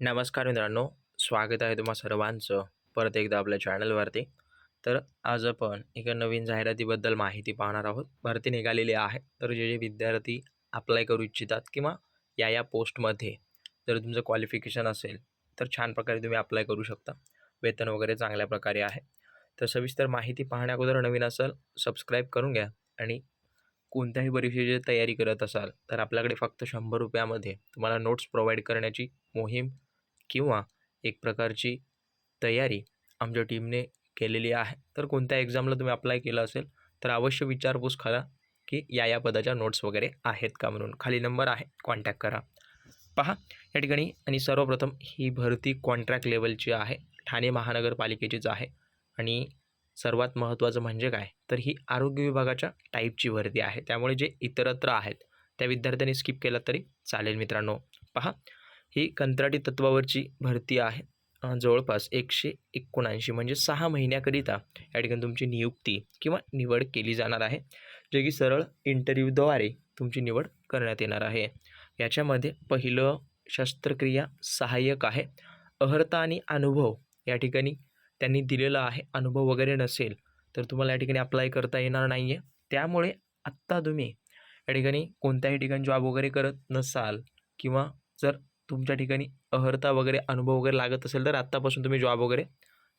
नमस्कार मित्रांनो स्वागत आहे तुम्हा सर्वांचं परत एकदा आपल्या चॅनलवरती. तर आज आपण एका नवीन जाहिरातीबद्दल माहिती पाहणार आहोत. भरती निघालेली आहे. तर जे जे विद्यार्थी अप्लाय करू इच्छितात किंवा या या पोस्टमध्ये जर तुमचं क्वालिफिकेशन असेल तर छान प्रकारे तुम्ही अप्लाय करू शकता. वेतन वगैरे चांगल्या प्रकारे आहे. तर सविस्तर माहिती पाहण्या अगोदर नवीन असेल सबस्क्राईब करून घ्या आणि कोणत्याही परीक्षेची तयारी करत असाल तर आपल्याकडे फक्त शंभर रुपयामध्ये तुम्हाला नोट्स प्रोव्हाइड करण्याची मोहीम किंवा एक प्रकारची तयारी आमच्या टीमने केलेली आहे. तर कोणत्या एक्झामला तुम्ही अप्लाय केलं असेल तर अवश्य विचारपूस करा की या या पदाच्या नोट्स वगैरे आहेत का म्हणून. खाली नंबर आहे कॉन्टॅक्ट करा. पहा या ठिकाणी आणि सर्वप्रथम ही भरती कॉन्ट्रॅक्ट लेवलची आहे ठाणे महानगरपालिकेचीच आहे आणि सर्वात महत्त्वाचं म्हणजे काय? तर ही आरोग्य विभागाच्या टाईपची भरती आहे. त्यामुळे जे इतरत्र आहेत त्या विद्यार्थ्यांनी स्किप केलं तरी चालेल मित्रांनो. पहा ही कंत्राटी तत्वावरची भरती आहे. जवळपास एकशे एकोणऐंशी म्हणजे सहा महिन्याकरिता या ठिकाणी तुमची नियुक्ती किंवा निवड केली जाणार आहे जे की सरळ इंटरव्ह्यूद्वारे तुमची निवड करण्यात येणार आहे. याच्यामध्ये पहिलं शस्त्रक्रिया सहाय्यक आहे. अर्हता आणि अनुभव या ठिकाणी त्यांनी दिलेला आहे. अनुभव वगैरे नसेल तर तुम्हाला या ठिकाणी अप्लाय करता येणार नाही आहे त्यामुळे आत्ता तुम्ही या ठिकाणी कोणत्याही ठिकाणी जॉब वगैरे करत नसाल किंवा जर तुमच्या ठिकाणी अर्हता वगैरे अनुभव वगैरे लागत असेल तर आत्तापासून तुम्ही जॉब वगैरे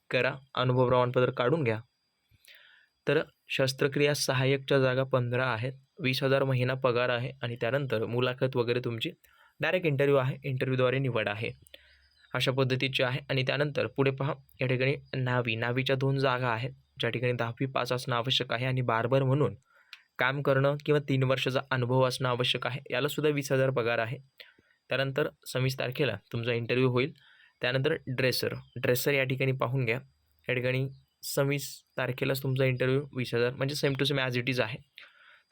करा. अनुभव प्रमाणपत्र काढून घ्या. तर शस्त्रक्रिया सहाय्यकच्या जागा पंधरा आहेत. वीस हजार महिना पगार आहे आणि त्यानंतर मुलाखत वगैरे तुमची डायरेक्ट इंटरव्ह्यू आहे. इंटरव्ह्यूद्वारे निवड आहे. अशा पद्धतीची आहे. आणि त्यानंतर पुढे पहा या ठिकाणी नावी. नावीच्या दोन जागा आहेत. ज्या ठिकाणी दहावी पास असणं आवश्यक आहे आणि बारबर म्हणून काम करणं किंवा तीन वर्षाचा अनुभव असणं आवश्यक आहे. यालासुद्धा वीस हजार पगार आहे. त्यानंतर सव्वीस तारखेला तुमचा इंटरव्ह्यू होईल. त्यानंतर ड्रेसर ड्रेसर या ठिकाणी पाहून घ्या. या ठिकाणी सव्वीस तारखेलाच तुमचा इंटरव्ह्यू वीस हजार म्हणजे same to same as it is आहे.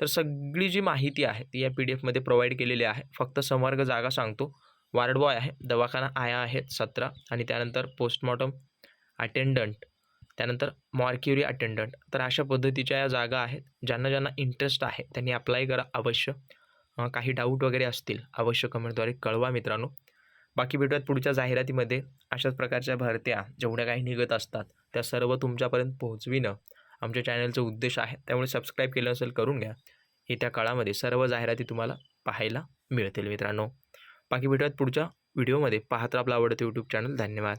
तर सगळी जी माहिती आहे ती या पी डी एफमध्ये प्रोव्हाइड केलेली आहे. फक्त संवर्ग जागा सांगतो. वार्ड बॉय आहे दवाखाना आया आहे सतरा आणि त्यानंतर पोस्टमॉर्टम अटेंडंट त्यानंतर मॉर्क्युरी अटेंडंट तर अशा पद्धतीच्या या जागा आहेत. ज्यांना ज्यांना इंटरेस्ट आहे त्यांनी अप्लाय करा अवश्य. काही डाऊट वगैरे असतील अवश्य कमेंटद्वारे कळवा मित्रांनो. बाकी भेटूयात पुढच्या जाहिरातीमध्ये. अशाच प्रकारच्या भरत्या जेवढ्या काही निघत असतात त्या सर्व तुमच्यापर्यंत पोहोचविणं आमच्या चॅनलचा उद्देश आहे. त्यामुळे सबस्क्राईब केलं असेल करून घ्या. येत्या काळामध्ये सर्व जाहिराती तुम्हाला पाहायला मिळतील मित्रांनो. बाकी भेटूयात पुढच्या व्हिडिओमध्ये पाहत आपलं आवडतं यूट्यूब चॅनल धन्यवाद.